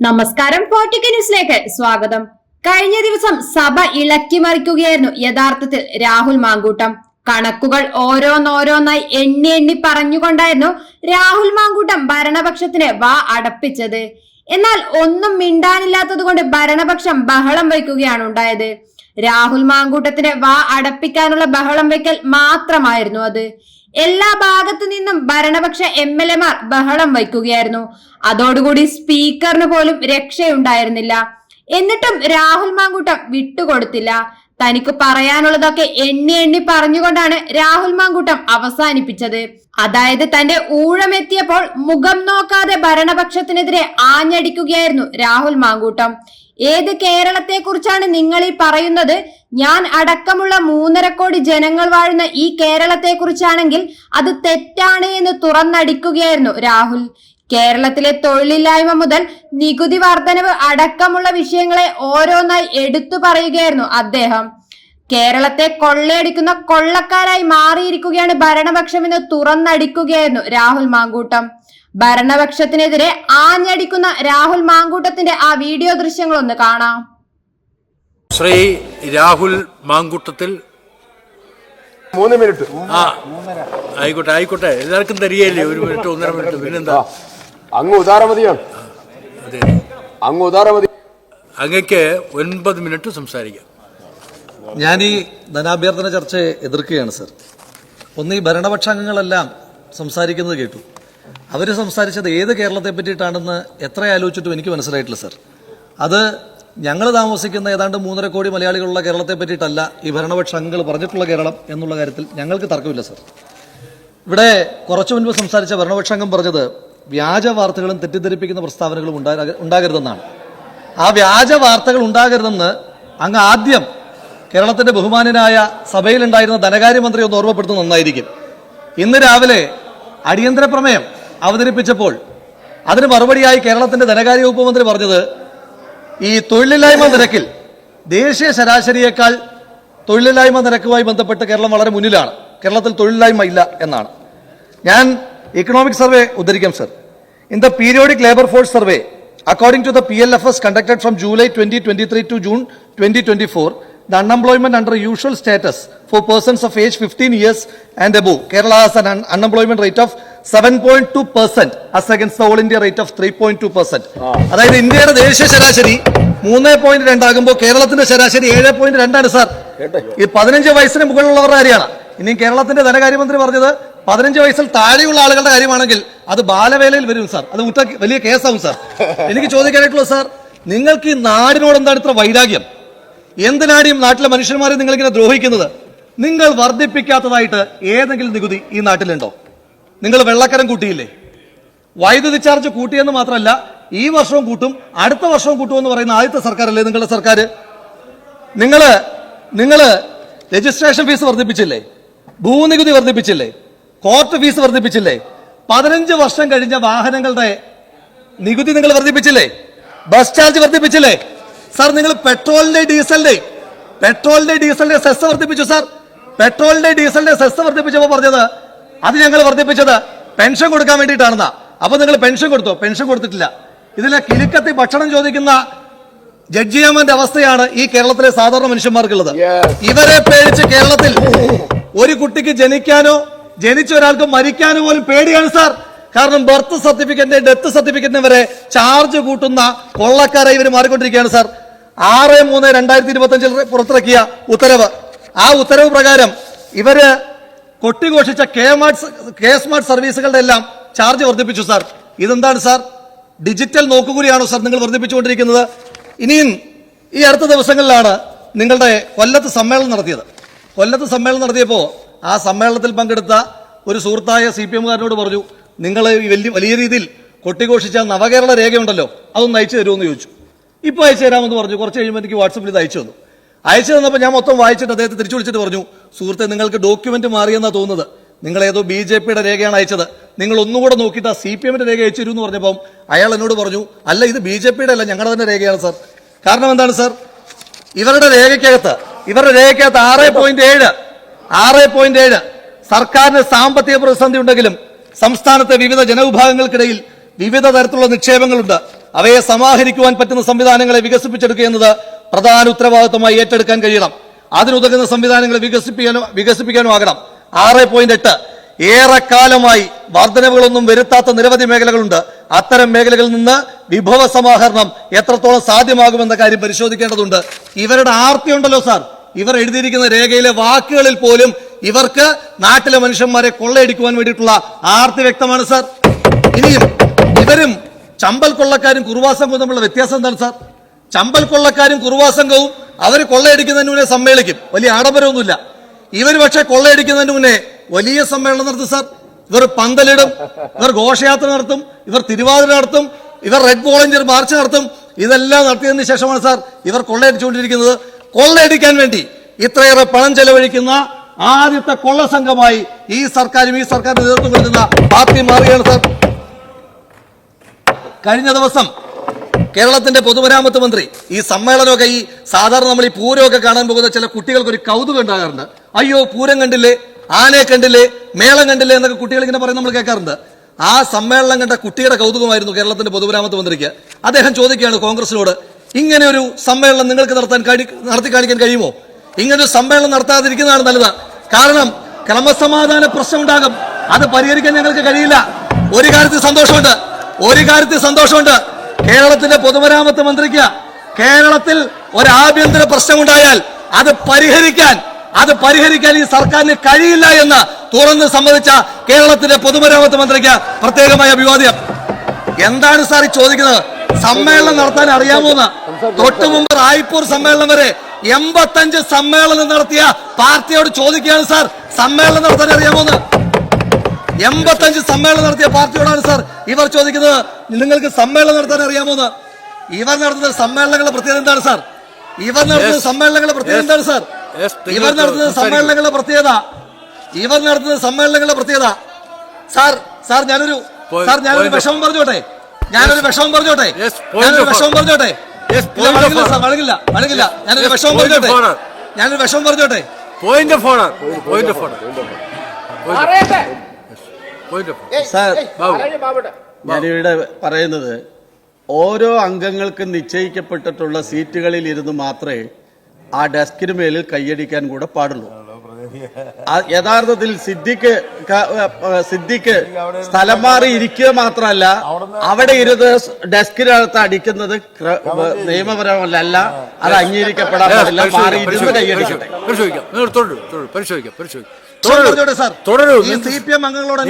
നമസ്കാരം ഫോർട്ടിക്ക ന്യൂസിലേക്ക് സ്വാഗതം. കഴിഞ്ഞ ദിവസം സഭ ഇളക്കി മറിക്കുകയായിരുന്നു യഥാർത്ഥത്തിൽ രാഹുൽ മാങ്കൂട്ടം. കണക്കുകൾ ഓരോന്നോരോന്നായി എണ്ണി എണ്ണി പറഞ്ഞുകൊണ്ടായിരുന്നു രാഹുൽ മാങ്കൂട്ടം ഭരണപക്ഷത്തിന് വാ അടപ്പിച്ചത്. എന്നാൽ ഒന്നും മിണ്ടാനില്ലാത്തത് കൊണ്ട് ഭരണപക്ഷം ബഹളം വയ്ക്കുകയാണ് ഉണ്ടായത്. രാഹുൽ മാങ്കൂട്ടത്തിന് വാ അടപ്പിക്കാനുള്ള ബഹളം വയ്ക്കൽ മാത്രമായിരുന്നു അത്. എല്ലാ ഭാഗത്തു നിന്നും ഭരണപക്ഷ എം എൽ എമാർ ബഹളം വയ്ക്കുകയായിരുന്നു. അതോടുകൂടി സ്പീക്കറിന് പോലും രക്ഷയുണ്ടായിരുന്നില്ല. എന്നിട്ടും രാഹുൽ മാങ്കൂട്ടം വിട്ടുകൊടുത്തില്ല. തനിക്ക് പറയാനുള്ളതൊക്കെ എണ്ണി എണ്ണി പറഞ്ഞുകൊണ്ടാണ് രാഹുൽ മാങ്കൂട്ടം അവസാനിപ്പിച്ചത്. അതായത് തന്റെ ഊഴമെത്തിയപ്പോൾ മുഖം നോക്കാതെ ഭരണപക്ഷത്തിനെതിരെ ആഞ്ഞടിക്കുകയായിരുന്നു രാഹുൽ മാങ്കൂട്ടം. ഏത് കേരളത്തെ കുറിച്ചാണ് നിങ്ങൾ ഈ പറയുന്നത്? ഞാൻ അടക്കമുള്ള മൂന്നര കോടി ജനങ്ങൾ വാഴുന്ന ഈ കേരളത്തെ കുറിച്ചാണെങ്കിൽ അത് തെറ്റാണ് എന്ന് തുറന്നടിക്കുകയായിരുന്നു രാഹുൽ. കേരളത്തിലെ തൊഴിലില്ലായ്മ മുതൽ നികുതി വർധനവ് അടക്കമുള്ള വിഷയങ്ങളെ ഓരോന്നായി എടുത്തു പറയുകയായിരുന്നു അദ്ദേഹം. കേരളത്തെ കൊള്ളയടിക്കുന്ന കൊള്ളക്കാരായി മാറിയിരിക്കുകയാണ് ഭരണപക്ഷമെന്ന് തുറന്നടിക്കുകയായിരുന്നു രാഹുൽ മാങ്കൂട്ടം. ഭരണപക്ഷത്തിനെതിരെ ആഞ്ഞടിക്കുന്ന രാഹുൽ മാങ്കൂട്ടത്തിന്റെ ആ വീഡിയോ ദൃശ്യങ്ങൾ ഒന്ന് കാണാം. ശ്രീ രാഹുൽ മാങ്കൂട്ടത്തിൽ മൂന്ന് മിനിറ്റ്. ആ ആയിക്കോട്ടെ ആയിക്കോട്ടെ. എല്ലാവർക്കും തരികയല്ലേ? ഒരു മിനിറ്റ് ഒന്നര മിനിറ്റ് പിന്നെന്താ? അങ്ങ് ഉദാരമതിയാണ്. അതെ. അങ്ങ് ഉദാരമതി അങ്ങക്ക് ഒൻപത് മിനിറ്റ് സംസാരിക്കാം. ഞാൻ ഈ ധനാഭ്യർത്ഥന ചർച്ചയെ എതിർക്കുകയാണ് സർ. ഒന്ന് ഈ ഭരണപക്ഷാംഗങ്ങളെല്ലാം സംസാരിക്കുന്നത് കേട്ടു. അവർ സംസാരിച്ചത് ഏത് കേരളത്തെ പറ്റിയിട്ടാണെന്ന് എത്ര ആലോചിച്ചിട്ടും എനിക്ക് മനസ്സിലായിട്ടില്ല സർ. അത് ഞങ്ങൾ താമസിക്കുന്ന ഏതാണ്ട് മൂന്നര കോടി മലയാളികളുള്ള കേരളത്തെ പറ്റിയിട്ടല്ല ഈ ഭരണപക്ഷ അംഗങ്ങൾ പറഞ്ഞിട്ടുള്ള കേരളം എന്നുള്ള കാര്യത്തിൽ ഞങ്ങൾക്ക് തർക്കമില്ല സർ. ഇവിടെ കുറച്ചു മുൻപ് സംസാരിച്ച ഭരണപക്ഷാംഗം പറഞ്ഞത് വ്യാജ വാർത്തകളും തെറ്റിദ്ധരിപ്പിക്കുന്ന പ്രസ്താവനകളും ഉണ്ടാക- ഉണ്ടാകരുതെന്നാണ്. ആ വ്യാജ വാർത്തകൾ ഉണ്ടാകരുതെന്ന് അങ്ങ് ആദ്യം കേരളത്തിന്റെ ബഹുമാനനായ സഭയിലുണ്ടായിരുന്ന ധനകാര്യമന്ത്രി ഒന്ന് ഓർമ്മപ്പെടുത്തുന്നത് നന്നായിരിക്കും. ഇന്ന് രാവിലെ അടിയന്തര പ്രമേയം അവതരിപ്പിച്ചപ്പോൾ അതിന് മറുപടിയായി കേരളത്തിന്റെ ധനകാര്യ വകുപ്പ് മന്ത്രി പറഞ്ഞത് ഈ തൊഴിലില്ലായ്മ നിരക്കിൽ ദേശീയ ശരാശരിയേക്കാൾ തൊഴിലില്ലായ്മ നിരക്കുമായി ബന്ധപ്പെട്ട് കേരളം വളരെ മുന്നിലാണ്. കേരളത്തിൽ തൊഴിലില്ലായ്മ ഇല്ല എന്നാണ്. ഞാൻ economic survey ഉദ്ധരിക്കാം sir in the periodic labour force survey according to the P L F S conducted from July twenty twenty three to June twenty twenty four the unemployment under usual status for persons of age fifteen years and above. an unemployment rate of point two percent as against the all India rate of three point two percent അതായത് ഇന്ത്യയുടെ ദേശീയ ശരാശരി മൂന്ന് point രണ്ടാകുമ്പോൾ കേരളത്തിന്റെ ശരാശരി ഏഴ് point രണ്ടാണ് sir. ഈ പതിനഞ്ച് വയസ്സിന് മുകളിലുള്ളവരുടെ കാര്യമാണ്. ഇനി കേരളത്തിന്റെ ധനകാര്യമന്ത്രി പറഞ്ഞത് പതിനഞ്ച് വയസ്സിൽ താഴെയുള്ള ആളുകളുടെ കാര്യമാണെങ്കിൽ അത് ബാലവേലയിൽ വരും സാർ. അത് മുറ്റ വലിയ കേസാവും സാർ. എനിക്ക് ചോദിക്കാനായിട്ടുള്ള സാർ നിങ്ങൾക്ക് ഈ നാടിനോട് എന്താണ് ഇത്ര വൈരാഗ്യം? എന്തിനാണ് നാട്ടിലെ മനുഷ്യന്മാരെ നിങ്ങൾ ഇങ്ങനെ ദ്രോഹിക്കുന്നത്? നിങ്ങൾ വർദ്ധിപ്പിക്കാത്തതായിട്ട് ഏതെങ്കിലും നികുതി ഈ നാട്ടിലുണ്ടോ? നിങ്ങൾ വെള്ളക്കരം കൂട്ടിയില്ലേ? വൈദ്യുതി ചാർജ് കൂട്ടിയെന്ന് മാത്രമല്ല ഈ വർഷവും കൂട്ടും അടുത്ത വർഷവും കൂട്ടും എന്ന് പറയുന്ന ആദ്യത്തെ സർക്കാരല്ലേ നിങ്ങളുടെ സർക്കാർ? നിങ്ങൾ നിങ്ങൾ രജിസ്ട്രേഷൻ ഫീസ് വർദ്ധിപ്പിച്ചില്ലേ? ഭൂനികുതി വർദ്ധിപ്പിച്ചില്ലേ? Court fees വർദ്ധിപ്പിച്ചില്ലേ? പതിനഞ്ച് വർഷം കഴിഞ്ഞ വാഹനങ്ങളുടെ നികുതി നിങ്ങൾ വർദ്ധിപ്പിച്ചില്ലേ? ബസ് ചാർജ് വർദ്ധിപ്പിച്ചില്ലേ? സാർ നിങ്ങൾ പെട്രോളിന്റെ ഡീസലിന്റെ പെട്രോളിന്റെ ഡീസലിന്റെ സെസ് വർദ്ധിപ്പിച്ചു സാർ. പെട്രോളിന്റെ ഡീസലിന്റെ സെസ് വർദ്ധിപ്പിച്ചപ്പോൾ പറഞ്ഞത് അത് ഞങ്ങൾ വർദ്ധിപ്പിച്ചത് പെൻഷൻ കൊടുക്കാൻ വേണ്ടിയിട്ടാണെന്നാ. അപ്പൊ നിങ്ങൾ പെൻഷൻ കൊടുത്തോ? പെൻഷൻ കൊടുത്തിട്ടില്ല. ഇതിലെ കിലുക്കത്തി ഭക്ഷണം ചോദിക്കുന്ന ജഡ്ജിയാമന്റെ അവസ്ഥയാണ് ഈ കേരളത്തിലെ സാധാരണ മനുഷ്യന്മാർക്കുള്ളത്. ഇവരെ പേടിച്ച് കേരളത്തിൽ ഒരു കുട്ടിക്ക് ജനിക്കാനോ ജനിച്ച ഒരാൾക്ക് മരിക്കാനോ പോലും പേടിയാണ് സാർ. കാരണം ബർത്ത് സർട്ടിഫിക്കറ്റിന്റെ ഡെത്ത് സർട്ടിഫിക്കറ്റിന് വരെ ചാർജ് കൂട്ടുന്ന കൊള്ളക്കാരെ ഇവർ മാറിക്കൊണ്ടിരിക്കുകയാണ് സാർ ആറ് മൂന്ന് രണ്ടായിരത്തി ഇരുപത്തി അഞ്ചിൽ പുറത്തിറക്കിയ ഉത്തരവ്. ആ ഉത്തരവ് പ്രകാരം ഇവർ കൊട്ടിഘോഷിച്ച കെ മാർട്ട് കെ സ്മാർട്ട് സർവീസുകളുടെ എല്ലാം ചാർജ് വർദ്ധിപ്പിച്ചു സാർ ഇതെന്താണ് സാർ ഡിജിറ്റൽ നോക്കുകൂലിയാണോ സാർ നിങ്ങൾ വർദ്ധിപ്പിച്ചുകൊണ്ടിരിക്കുന്നത്? ഇനിയും ഈ അടുത്ത ദിവസങ്ങളിലാണ് നിങ്ങളുടെ കൊല്ലത്ത് സമ്മേളനം നടത്തിയത്. കൊല്ലത്ത് സമ്മേളനം നടത്തിയപ്പോൾ ആ സമ്മേളനത്തിൽ പങ്കെടുത്ത ഒരു സുഹൃത്തായ സി പി എമ്മുകാരനോട് പറഞ്ഞു നിങ്ങൾ വലിയ വലിയ രീതിയിൽ കൊട്ടിഘോഷിച്ച നവകേരള രേഖയുണ്ടല്ലോ അതൊന്ന് അയച്ചു തരുമെന്ന് ചോദിച്ചു. ഇപ്പോൾ അയച്ചു തരാമെന്ന് പറഞ്ഞു. കുറച്ച് കഴിയുമ്പോൾ എനിക്ക് വാട്സപ്പിൽ ഇത് അയച്ചു തന്നു. അയച്ചു തന്നപ്പോൾ ഞാൻ മൊത്തം വായിച്ചിട്ട് അദ്ദേഹത്തെ തിരിച്ചു വിളിച്ചിട്ട് പറഞ്ഞു സുഹൃത്തെ നിങ്ങൾക്ക് ഡോക്യുമെന്റ് മാറിയെന്നാണ് തോന്നുന്നത്. നിങ്ങൾ ഏതോ ബി ജെ പിയുടെ രേഖയാണ് അയച്ചത്. നിങ്ങൾ ഒന്നുകൂടെ നോക്കിയിട്ട് ആ സി പി എമ്മിന്റെ രേഖ അയച്ചു തരുമെന്ന് പറഞ്ഞപ്പം അയാൾ എന്നോട് പറഞ്ഞു അല്ല ഇത് ബി ജെ പിയുടെ അല്ല ഞങ്ങളുടെ തന്നെ രേഖയാണ് സർ. കാരണം എന്താണ് സർ? ഇവരുടെ രേഖയ്ക്കകത്ത് ഇവരുടെ രേഖയ്ക്കകത്ത് ആറ് പോയിന്റ് ഏഴ് ആറ് പോയിന്റ് ഏഴ് സർക്കാരിന് സാമ്പത്തിക പ്രതിസന്ധി ഉണ്ടെങ്കിലും സംസ്ഥാനത്തെ വിവിധ ജനവിഭാഗങ്ങൾക്കിടയിൽ വിവിധ തരത്തിലുള്ള നിക്ഷേപങ്ങളുണ്ട്. അവയെ സമാഹരിക്കുവാൻ പറ്റുന്ന സംവിധാനങ്ങളെ വികസിപ്പിച്ചെടുക്കുക എന്നത് പ്രധാന ഉത്തരവാദിത്തമായി ഏറ്റെടുക്കാൻ കഴിയണം. അതിനുതകുന്ന സംവിധാനങ്ങളെ വികസിപ്പിക്കാനോ വികസിപ്പിക്കാനോ ആകണം. ആറ് പോയിന്റ് എട്ട്. ഏറെക്കാലമായി വർധനവുകളൊന്നും വരുത്താത്ത നിരവധി മേഖലകളുണ്ട്. അത്തരം മേഖലകളിൽ നിന്ന് വിഭവ സമാഹരണം എത്രത്തോളം സാധ്യമാകുമെന്ന കാര്യം പരിശോധിക്കേണ്ടതുണ്ട്. ഇവരുടെ ആർത്തി ഉണ്ടല്ലോ സാർ. ഇവർ എഴുതിയിരിക്കുന്ന രേഖയിലെ വാക്കുകളിൽ പോലും ഇവർക്ക് നാട്ടിലെ മനുഷ്യന്മാരെ കൊള്ളയടിക്കുവാൻ വേണ്ടിയിട്ടുള്ള ആർത്തി വ്യക്തമാണ് സാർ. ഇനിയും ഇവരും ചമ്പൽ കൊള്ളക്കാരും കുറുവാ സംഘവും തമ്മിലുള്ള വ്യത്യാസം എന്താണ് സാർ? ചമ്പൽ കൊള്ളക്കാരും കുറുവാ സംഘവും അവർ കൊള്ളയടിക്കുന്നതിന് മുന്നേ സമ്മേളിക്കും. വലിയ ആഡംബരമൊന്നുമില്ല. ഇവർ പക്ഷേ കൊള്ളയടിക്കുന്നതിന് മുന്നേ വലിയ സമ്മേളനം നടത്തും സാർ. ഇവർ പന്തലിടും ഇവർ ഘോഷയാത്ര നടത്തും ഇവർ തിരുവാതിര നടത്തും ഇവർ റെഡ് വോളണ്ടിയർ മാർച്ച് നടത്തും. ഇതെല്ലാം നടത്തിയതിന് ശേഷമാണ് സാർ ഇവർ കൊള്ളയടിച്ചുകൊണ്ടിരിക്കുന്നത്. കൊള്ളയടിക്കാൻ വേണ്ടി ഇത്രയേറെ പണം ചെലവഴിക്കുന്ന ആദ്യത്തെ കൊള്ള സംഘമായി ഈ സർക്കാരും ഈ സർക്കാരിന്റെ നേതൃത്വം വരുന്ന പാർട്ടി മാറുകയാണ് സാർ. കഴിഞ്ഞ ദിവസം കേരളത്തിന്റെ പൊതുമരാമത്ത് മന്ത്രി ഈ സമ്മേളനമൊക്കെ ഈ സാധാരണ നമ്മൾ ഈ പൂരമൊക്കെ കാണാൻ പോകുന്ന ചില കുട്ടികൾക്ക് ഒരു കൗതുകം ഉണ്ടാകാറുണ്ട്. അയ്യോ പൂരം കണ്ടില്ലേ ആനയെ കണ്ടില്ലേ മേളം കണ്ടില്ലേ എന്നൊക്കെ കുട്ടികൾ ഇങ്ങനെ പറയുന്നത് നമ്മൾ കേൾക്കാറുണ്ട്. ആ സമ്മേളനം കണ്ട കുട്ടിയുടെ കൗതുകമായിരുന്നു കേരളത്തിന്റെ പൊതുമരാമത്ത് മന്ത്രിക്ക്. അദ്ദേഹം ചോദിക്കുകയാണ് കോൺഗ്രസിനോട് ഇങ്ങനെ ഒരു സമ്മേളനം നിങ്ങൾക്ക് നടത്താൻ നടത്തി കാണിക്കാൻ കഴിയുമോ? ഇങ്ങനൊരു സമ്മേളനം നടത്താതിരിക്കുന്നതാണ് നല്ലത്. കാരണം ക്രമസമാധാന പ്രശ്നം ഉണ്ടാകും അത് പരിഹരിക്കാൻ ഞങ്ങൾക്ക് കഴിയില്ല. ഒരു കാര്യത്തിൽ സന്തോഷമുണ്ട്. ഒരു കാര്യത്തിൽ സന്തോഷമുണ്ട്. കേരളത്തിന്റെ പൊതുമരാമത്ത് മന്ത്രിക്ക് കേരളത്തിൽ ഒരു ആഭ്യന്തര പ്രശ്നമുണ്ടായാൽ അത് പരിഹരിക്കാൻ അത് പരിഹരിക്കാൻ ഈ സർക്കാരിന് കഴിയില്ല എന്ന് തുറന്ന് സമ്മതിച്ച കേരളത്തിന്റെ പൊതുമരാമത്ത് മന്ത്രിക്ക് പ്രത്യേകമായ അഭിവാദ്യം. എന്താണ് സാർ ചോദിക്കുന്നത്? സമ്മേളനം നടത്താൻ അറിയാമോന്ന് തൊട്ടു മുമ്പ് റായ്പൂർ സമ്മേളനം വരെ എൺപത്തഞ്ച് സമ്മേളനം നടത്തിയ പാർട്ടിയോട് ചോദിക്കുകയാണ് സാർ. സമ്മേളനം നടത്താൻ അറിയാമോന്ന് എൺപത്തഞ്ച് സമ്മേളനം നടത്തിയ പാർട്ടിയോടാണ് സാർ ഇവർ ചോദിക്കുന്നത്. നിങ്ങൾക്ക് സമ്മേളനം നടത്താൻ അറിയാമോന്ന് ഇവർ നടത്തുന്ന സമ്മേളനങ്ങളുടെ പ്രത്യേകത എന്താണ് സാർ? ഇവർ നടത്തുന്ന. സമ്മേളനങ്ങളുടെ പ്രത്യേകത എന്താണ് സാർ? ഇവർ നടത്തുന്ന. സമ്മേളനങ്ങളുടെ പ്രത്യേകത. ഇവർ നടത്തുന്ന സമ്മേളനങ്ങളുടെ പ്രത്യേകത. സാർ സാർ ഞാനൊരു സാർ ഞാനൊരു വിഷമം പറഞ്ഞോട്ടെ? ഞാനൊരു വിഷമം പറഞ്ഞോട്ടെ? ഞാനൊരു വിഷമം പറഞ്ഞോട്ടെ? വഴങ്ങില്ല. വഴങ്ങില്ല ഞാനൊരു വിഷമം പറഞ്ഞോട്ടെ. ഞാനൊരു വിഷമം പറഞ്ഞോട്ടെ. Point of honour point of honour point of sir ഞാനിവിടെ പറയുന്നത് ഓരോ അംഗങ്ങൾക്ക് നിശ്ചയിക്കപ്പെട്ടിട്ടുള്ള സീറ്റുകളിൽ ഇരുന്ന് മാത്രമേ ആ ഡെസ്കിന് മേലിൽ കൈയടിക്കാൻ കൂടെ പാടുള്ളൂ. യഥാർത്ഥത്തിൽ സിദ്ദിഖ് സിദ്ദിഖ് സ്ഥലം മാറി ഇരിക്കുക മാത്രമല്ല അവിടെ ഇരുന്ന് ഡെസ്കിനകത്ത് അടിക്കുന്നത് നിയമപരമല്ല അത് അംഗീകരിക്കപ്പെടാൻ പാടില്ല മാറി ഇരുന്ന് കൈയടിക്കട്ടെ. പരിശോധിക്കാം. നിങ്ങൾ തുടരൂ തുടരൂ പരിശോധിക്കാം പരിശോധിക്കാം. വിഷമം പറഞ്ഞോട്ടെ സാർ. തുടരൂ. സി പി എം അംഗങ്ങളോട്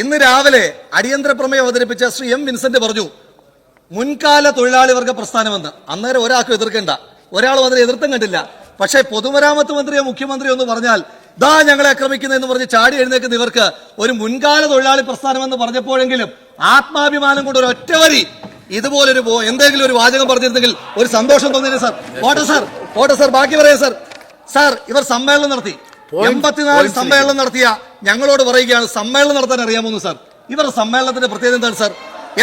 ഇന്ന് രാവിലെ അടിയന്തര പ്രമേയം അവതരിപ്പിച്ച ശ്രീ എം വിൻസെന്റ് പറഞ്ഞു മുൻകാല തൊഴിലാളി വർഗ പ്രസ്ഥാനമെന്ന്. അന്നേരം ഒരാൾക്കും എതിർക്കണ്ട. ഒരാളും അതിനെ എതിർത്തും കണ്ടില്ല. പക്ഷേ പൊതുമരാമത്ത് മന്ത്രിയോ മുഖ്യമന്ത്രിയോ എന്ന് പറഞ്ഞാൽ ദാ ഞങ്ങളെ ആക്രമിക്കുന്നതെന്ന് പറഞ്ഞ് ചാടി എഴുന്നേക്കുന്ന ഇവർക്ക് ഒരു മുൻകാല തൊഴിലാളി പ്രസ്ഥാനമെന്ന് പറഞ്ഞപ്പോഴെങ്കിലും ആത്മാഭിമാനം കൊണ്ട് ഒരു ഒറ്റവരി ഇതുപോലൊരു എന്തെങ്കിലും ഒരു വാചകം പറഞ്ഞിരുന്നെങ്കിൽ ഒരു സന്തോഷം തോന്നിയത് സാർ. പോട്ടെ സാർ. പോട്ടെ സാർ. ബാക്കി പറയാം സാർ. സാർ ഇവർ സമ്മേളനം നടത്തി. എൺപത്തിനാല് സമ്മേളനം നടത്തിയ ഞങ്ങളോട് പറയുകയാണ് സമ്മേളനം നടത്താൻ അറിയാമോന്ന് സാർ. ഇവരുടെ സമ്മേളനത്തിന്റെ പ്രത്യേകത എന്താണ് സാർ?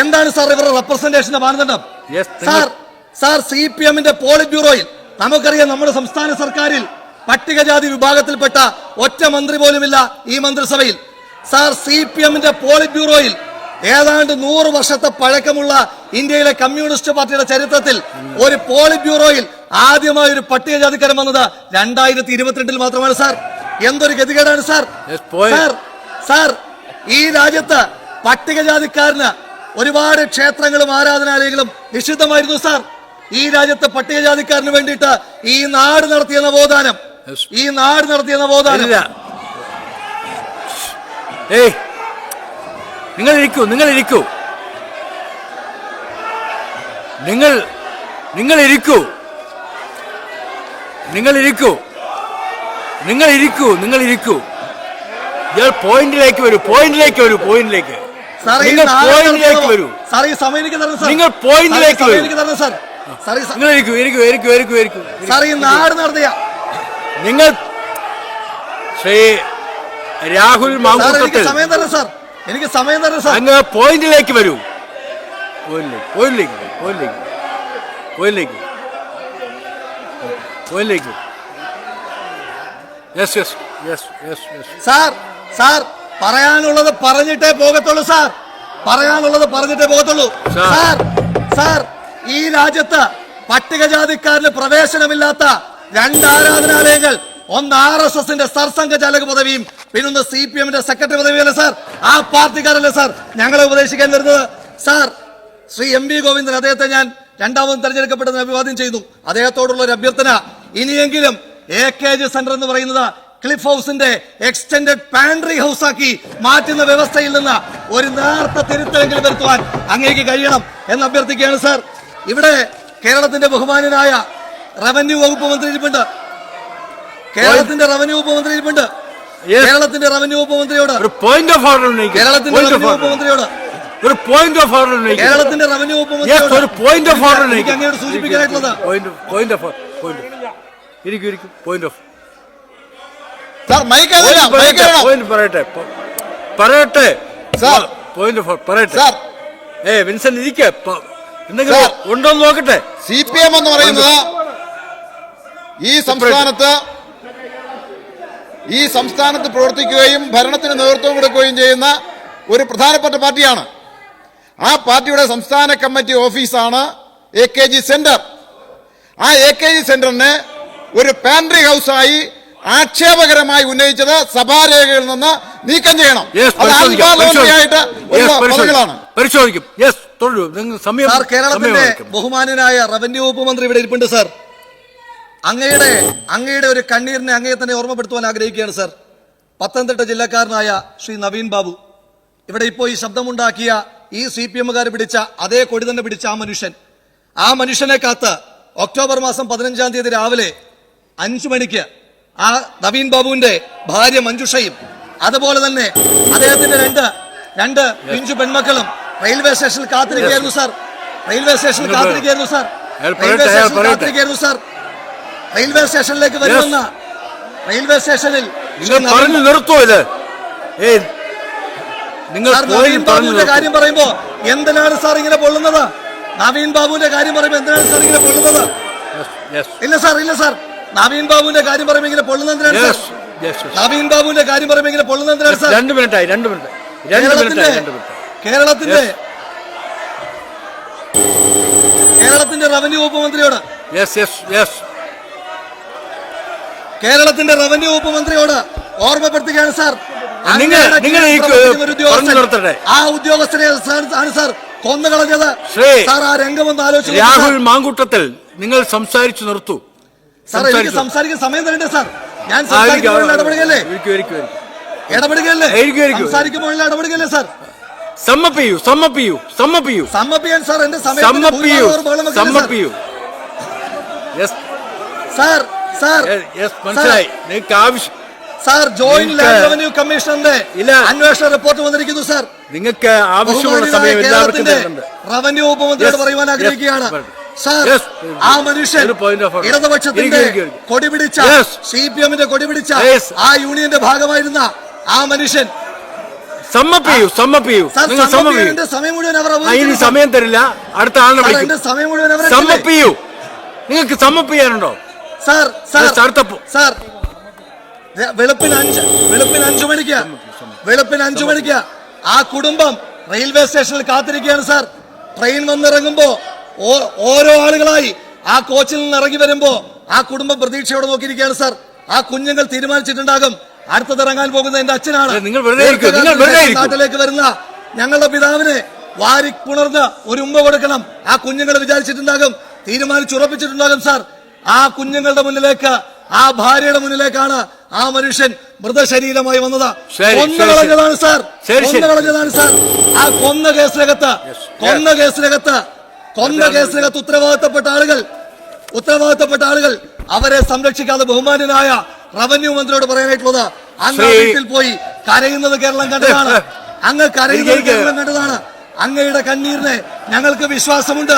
എന്താണ് സാർ ഇവരുടെ റെപ്രസെന്റേഷന്റെ മാനദണ്ഡം? സാർ സാർ സി പി എമ്മിന്റെ പോളിറ്റ് ബ്യൂറോയിൽ നമുക്കറിയാം നമ്മുടെ സംസ്ഥാന സർക്കാരിൽ പട്ടികജാതി വിഭാഗത്തിൽപ്പെട്ട ഒറ്റ മന്ത്രി പോലുമില്ല ഈ മന്ത്രിസഭയിൽ. സാർ സി പി എമ്മിന്റെ പോളിറ്റ് ബ്യൂറോയിൽ ഏതാണ്ട് നൂറ് വർഷത്തെ പഴക്കമുള്ള ഇന്ത്യയിലെ കമ്മ്യൂണിസ്റ്റ് പാർട്ടിയുടെ ചരിത്രത്തിൽ ഒരു പോളിറ്റ് ബ്യൂറോയിൽ ആദ്യമായി ഒരു പട്ടികജാതിക്കാരൻ വന്നത് രണ്ടായിരത്തി ഇരുപത്തിരണ്ടിൽ മാത്രമാണ് സാർ. എന്തൊരു ഗതികേടാണ് സാർ സാർ ഈ രാജ്യത്ത് പട്ടികജാതിക്കാരന് ഒരുപാട് ക്ഷേത്രങ്ങളും ആരാധനാലയങ്ങളും നിഷിദ്ധമായിരുന്നു സാർ. ഈ രാജ്യത്തെ പട്ടികജാതിക്കാരന് വേണ്ടിയിട്ട് ഈ നാട് നടത്തിയ നവോത്ഥാനം. ഈ നാട് നടത്തിയ നവോത്ഥാനം. ഏയ്. നിങ്ങൾ ഇരിക്കൂ നിങ്ങൾ ഇരിക്കൂ. നിങ്ങൾ നിങ്ങൾ ഇരിക്കൂ. നിങ്ങൾ ഇരിക്കൂ. നിങ്ങൾ ഇരിക്കൂ നിങ്ങൾ ഇരിക്കൂ. ഇയാൾ പോയിന്റിലേക്ക് വരൂ പോയിന്റിലേക്ക് വരൂ പോയിന്റിലേക്ക്. ഈ നിങ്ങൾ പോയിന്റിലേക്ക് വരൂ. നിങ്ങൾ പോയിന്റിലേക്ക് വരൂ. സാർ സാർ ഈ നിങ്ങൾ നാട് നടത്തിയ ശ്രീ രാഹുൽ സാർ എനിക്ക് മാങ്കൂട്ടത്തിൽ സമയം തരണം സാർ. എനിക്ക് സമയം തരണം സാർ. അങ്ങ് പോയിന്റിലേക്ക് വരൂ. പോയിന്റിലേക്ക് പോയിന്റിലേക്ക് വരൂ, പോയിന്റിലേക്ക് പോയിന്റിലേക്ക്. പോയിന്റിലേക്ക്. Yes yes yes yes yes sir sir പറയാനുള്ളത് പറഞ്ഞിട്ടേ പോകത്തുള്ളൂ സാർ. പറയാനുള്ളത് പറഞ്ഞിട്ടേ പോകത്തുള്ളൂ. Sir sir. ഈ രാജ്യത്ത് പട്ടികജാതിക്കാരന് പ്രവേശനമില്ലാത്ത രണ്ട് ആരാധനാലയങ്ങൾ ഒന്ന് ആർ എസ് എസിന്റെ സർസംഘചാലക പദവിയും പിന്നൊന്ന് സി പി എമ്മിന്റെ സെക്രട്ടറി പദവിയല്ലേ സാർ? ആ പാർട്ടിക്കാരല്ലേ സാർ ഞങ്ങളെ ഉപദേശിക്കാൻ വരുന്നത്? Sir Shri M V Govindan അദ്ദേഹത്തെ ഞാൻ രണ്ടാമതും തെരഞ്ഞെടുക്കപ്പെട്ടതിന് അഭിവാദ്യം ചെയ്തു അദ്ദേഹത്തോടുള്ള ഒരു അഭ്യർത്ഥന ഇനിയെങ്കിലും എ കെ ജി സെന്റർ എന്ന് പറയുന്നത് ക്ലിഫ് ഹൗസിന്റെ എക്സ്റ്റൻഡഡ് പാൻട്രി ഹൗസ് ആക്കി മാറ്റുന്ന വ്യവസ്ഥയിൽ നിന്ന് ഒരു നേർത്ത തിരുത്തലെങ്കിലും വരുത്തുവാൻ അങ്ങേക്ക് കഴിയണം എന്ന് അഭ്യർത്ഥിക്കുകയാണ് സാർ. ഇവിടെ കേരളത്തിന്റെ ബഹുമാനനായ റവന്യൂ വകുപ്പ് മന്ത്രി ഇരിപ്പുണ്ട് കേരളത്തിന്റെ റവന്യൂ വകുപ്പ് മന്ത്രി ഇരിപ്പുണ്ട് കേരളത്തിന്റെ റവന്യൂ വകുപ്പ് മന്ത്രിയോട്. പോയിന്റ് ഓഫ് ഓർഡർ കേരളത്തിന്റെ റവന്യൂ വകുപ്പ് മന്ത്രിയോട്. ഒരു പോയിന്റ് ഓഫ് ഓർഡർ കേരളത്തിന്റെ റവന്യൂ വകുപ്പ് മന്ത്രിയോട് ഒരു പോയിന്റ് ഓഫ് ഓർഡർ എനിക്ക് അങ്ങോട്ട് സൂചിപ്പിക്കാനായിട്ടുള്ളത്. പോയിന്റ് ഓഫ് പോയിന്റ് ഇരിക്കും ഇരിക്കും. പോയിന്റ് ഓഫ് പോയിന്റ് പറയട്ടെ പറയട്ടെ. സാർ. പോയിന്റ് ഓഫ് പറയട്ടെ. സാർ ഏ വിൻസെന്റ് ഇരിക്കെ. എന്തെങ്കിലും ഉണ്ടോ എന്ന് നോക്കട്ടെ. സി പി എം എന്ന് പറയുന്നത് ഈ സംസ്ഥാനത്ത് ഈ സംസ്ഥാനത്ത് പ്രവർത്തിക്കുകയും ഭരണത്തിന് നേതൃത്വം കൊടുക്കുകയും ചെയ്യുന്ന ഒരു പ്രധാനപ്പെട്ട പാർട്ടിയാണ്. ആ പാർട്ടിയുടെ സംസ്ഥാന കമ്മിറ്റി ഓഫീസാണ് എ കെ ജി സെന്റർ. ആ എ കെ ജി സെന്ററിനെ ഒരു പാൻട്രി ഹൗസായി ആക്ഷേപകരമായി ഉന്നയിച്ചത് സഭാരേഖയിൽ നിന്ന് നീക്കം ചെയ്യണം. പരിശോധിക്കാം, സമയം സാർ കേരളത്തിന്റെ ബഹുമാനനായ റവന്യൂ വകുപ്പ് മന്ത്രി ഇവിടെ ഇരിപ്പുണ്ട് സാർ. അങ്ങയുടെ അങ്ങയുടെ ഒരു കണ്ണീരിനെ അങ്ങയെ തന്നെ ഓർമ്മപ്പെടുത്തുവാൻ ആഗ്രഹിക്കുകയാണ് സാർ. പത്തനംതിട്ട ജില്ലക്കാരനായ ശ്രീ നവീൻ ബാബു. ഇവിടെ ഇപ്പോൾ ഈ ശബ്ദമുണ്ടാക്കിയ ഈ സി പി എമ്മുകാർ പിടിച്ച അതേ കൊടി തന്നെ പിടിച്ച ആ മനുഷ്യൻ. ആ മനുഷ്യനെ കാത്ത് ഒക്ടോബർ മാസം പതിനഞ്ചാം തീയതി രാവിലെ അഞ്ചു മണിക്ക് ആ നവീൻ ബാബുവിന്റെ ഭാര്യ മഞ്ജുഷയും അതുപോലെ തന്നെ അദ്ദേഹത്തിന്റെ രണ്ട് രണ്ട് പിഞ്ചു പെൺമക്കളും റെയിൽവേ സ്റ്റേഷനിൽ കാത്തിരിക്കുകയായിരുന്നു സാർ റെയിൽവേ സ്റ്റേഷനിൽ കാത്തിരിക്കുകയായിരുന്നു സാർ റെയിൽവേ സ്റ്റേഷനിൽ. കാത്തിരിക്കുകയായിരുന്നു സാർ റെയിൽവേ സ്റ്റേഷനിലേക്ക് വരുമെന്ന റെയിൽവേ സ്റ്റേഷനിൽ നിങ്ങൾ പറഞ്ഞു നിർത്തോ ഇത്. നിങ്ങൾ നവീൻ ബാബുവിന്റെ കാര്യം പറയുമ്പോ എന്തിനാണ് സാർ ഇങ്ങനെ പൊള്ളുന്നത്? നവീൻ ബാബുവിന്റെ കാര്യം പറയുമ്പോ എന്തിനാണ് സാർ ഇങ്ങനെ പൊള്ളുന്നത്? ഇല്ല സാർ ഇല്ല സാർ നവീൻ ബാബുവിന്റെ കാര്യം പറയുമ്പോ ഇങ്ങനെ പൊള്ളുന്നത് എന്തിനാണ് yes, sir yes, yes. Naveen ബാബുവിന്റെ കാര്യം പറയുമ്പോ ഇങ്ങനെ പൊള്ളുന്നത് എന്തിനാണ് സാർ രണ്ട് മിനിറ്റായി രണ്ട് മിനിറ്റ്. കേരളത്തിന്റെ മിനിറ്റായി രണ്ട് മിനിറ്റ്. കേരളത്തിന്റെ കേരളത്തിന്റെ റവന്യൂ വകുപ്പ് മന്ത്രിയോട്. കേരളത്തിന്റെ റവന്യൂ വകുപ്പ് മന്ത്രിയോട് ഓർമ്മപ്പെടുത്തുകയാണ് സാർ. നിങ്ങൾ- ആ ഉദ്യോഗസ്ഥരെ ആണ് സാർ കൊന്നുകളഞ്ഞത്. സാർ ആ രംഗം ഒന്ന് ആലോചിച്ചു രാഹുൽ മാങ്കൂട്ടത്തിൽ നിങ്ങൾ സംസാരിച്ചു നിർത്തു. സാർ എനിക്ക് സംസാരിക്കാൻ സമയം തരണ്ടേ സാർ? ഞാൻ ഇടപെടുകയല്ലേ. ഇടപെടുകയല്ലേ? ഇരിക്കൂ. ഇടപെടുകയല്ലേ സാർ? സമ്മപ്പ് സമ്മപ്പിയു സമ്മപ്പിയു ചെയ്യൂ സമ്മപ്പിയാൻ സാർ എന്റെ സമ്മപ്പിയു സമ്മപ്പിയു സാർ? സാർ മനസ്സിലായി നിങ്ങൾക്ക് ആവശ്യം സാർ ജോയിന്റ് ലാൻഡ് റവന്യൂ കമ്മീഷണറിന്റെ ഇല്ല. അന്വേഷണ റിപ്പോർട്ട് വന്നിരിക്കുന്നു സാർ നിങ്ങൾക്ക് ആവശ്യമുള്ള സമയം എല്ലാവർക്കും റവന്യൂ ഉപമന്ത്രിയോട് പറയുവാൻ ആഗ്രഹിക്കുകയാണ്. സാർ ആ മനുഷ്യൻ. ഇടതുപക്ഷത്തിന്റെ കൊടിപിടിച്ച. കൊടി പിടിച്ച. സി പി എമ്മിന്റെ കൊടി പിടിച്ച ആ യൂണിയന്റെ ഭാഗമായിരുന്ന ആ മനുഷ്യൻ സമ്മപ്പ് ചെയ്യൂ സമ്മപ്പ് ചെയ്യൂ നിങ്ങൾ സമ്മപ്പ് ചെയ്യൂ സമയം മുഴുവൻ അവർ ഇനി സമയം തരില്ല. അടുത്ത ആളിനെ വിളിക്കും. സമയം മുഴുവൻ സമ്മപ്പ് ചെയ്യൂ നിങ്ങൾക്ക് സമ്മപ്പ് ചെയ്യാനുണ്ടോ സാർ സാർ സാർ. ദേ, വെളുപ്പിന് അഞ്ച് വെളുപ്പിന് അഞ്ചു മണിക്ക്. വെളുപ്പിന് അഞ്ചു മണിക്ക്. ആ കുടുംബം റെയിൽവേ സ്റ്റേഷനിൽ കാത്തിരിക്കുകയാണ് സാർ. ട്രെയിൻ വന്നിറങ്ങുമ്പോ ഓരോ ആളുകളായി ആ കോച്ചിൽ നിന്ന് ഇറങ്ങി വരുമ്പോ ആ കുടുംബം പ്രതീക്ഷയോടെ നോക്കിയിരിക്കുകയാണ് സാർ. ആ കുഞ്ഞുങ്ങൾ തീരുമാനിച്ചിട്ടുണ്ടാകും. അടുത്തത് ഇറങ്ങാൻ പോകുന്ന എന്റെ അച്ഛനാണ്. നിങ്ങൾ നാട്ടിലേക്ക് വരുന്ന ഞങ്ങളുടെ പിതാവിനെ വാരി പുണർന്ന് ഒരു ഉമ്മ കൊടുക്കണം. ആ കുഞ്ഞുങ്ങൾ വിചാരിച്ചിട്ടുണ്ടാകും തീരുമാനിച്ചുറപ്പിച്ചിട്ടുണ്ടാകും സാർ. ആ കുഞ്ഞുങ്ങളുടെ മുന്നിലേക്ക് ആ ഭാര്യയുടെ മുന്നിലേക്കാണ് ആ മനുഷ്യൻ മൃതശരീരമായി വന്നത്. കൊന്നു കളഞ്ഞതാണ് സാർ. ശരി. കളഞ്ഞതാണ് സാർ. ആ കൊന്ന കേസിനകത്ത് കൊന്ന കേസിനകത്ത് കൊന്ന കേസിനകത്ത് ഉത്തരവാദിത്തപ്പെട്ട ആളുകൾ ഉത്തരവാദിത്തപ്പെട്ട ആളുകൾ അവരെ സംരക്ഷിക്കാതെ ബഹുമാന്യനായ റവന്യൂ മന്ത്രിയോട് പറയാനായിട്ടുള്ളത് അങ്ങ് വീട്ടിൽ പോയി കരയുന്നത് കേരളം കണ്ടതാണ്. അങ്ങ് കരയുന്നത്. കേരളം കണ്ടതാണ്. അങ്ങയുടെ കണ്ണീരിനെ ഞങ്ങൾക്ക് വിശ്വാസമുണ്ട്.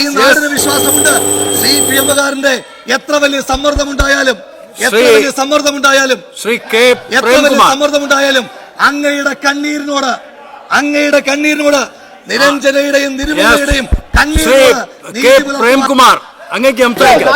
ഈ നാടിന് വിശ്വാസമുണ്ട്. സി പി എമ്മുകാരന്റെ എത്ര വലിയ സമ്മർദ്ദമുണ്ടായാലും എത്ര വലിയ സമ്മർദ്ദമുണ്ടായാലും എത്ര വലിയ സമ്മർദ്ദമുണ്ടായാലും അങ്ങയുടെ കണ്ണീരിനോട് അങ്ങയുടെ കണ്ണീരിനോട് നിരഞ്ജനയുടെയും ശ്രീ കണ്ണീരിനോട് പ്രേംകുമാർ അങ്ങേക്ക് സംസാരിക്കാം.